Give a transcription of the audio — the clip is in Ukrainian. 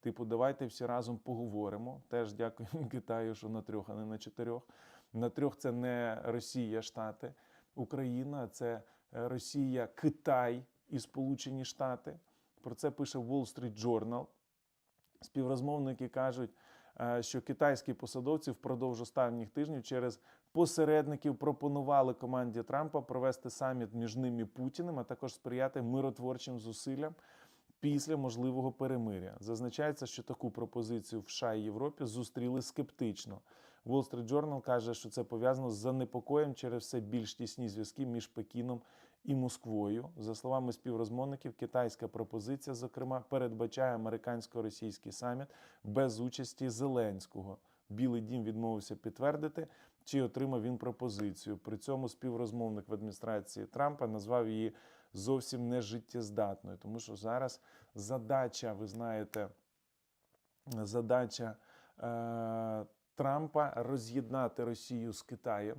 Типу, давайте всі разом поговоримо. Теж дякуємо Китаю, що на трьох, а не на чотирьох. На трьох це не Росія, Штати, Україна, це е, Росія, Китай і Сполучені Штати. Про це пише Wall Street Journal. Співрозмовники кажуть, е, що китайські посадовці впродовж останніх тижнів через посередників пропонували команді Трампа провести саміт між ними і Путіним, а також сприяти миротворчим зусиллям після можливого перемиря. Зазначається, що таку пропозицію в США і Європі зустріли скептично. Wall Street Journal каже, що це пов'язано з занепокоєм через все більш тісні зв'язки між Пекіном і Москвою. За словами співрозмовників, китайська пропозиція, зокрема, передбачає американсько-російський саміт без участі Зеленського. Білий дім відмовився підтвердити, чи отримав він пропозицію. При цьому співрозмовник в адміністрації Трампа назвав її зовсім не життєздатною. тому що зараз задача, ви знаєте, задача е, Трампа роз'єднати Росію з Китаєм.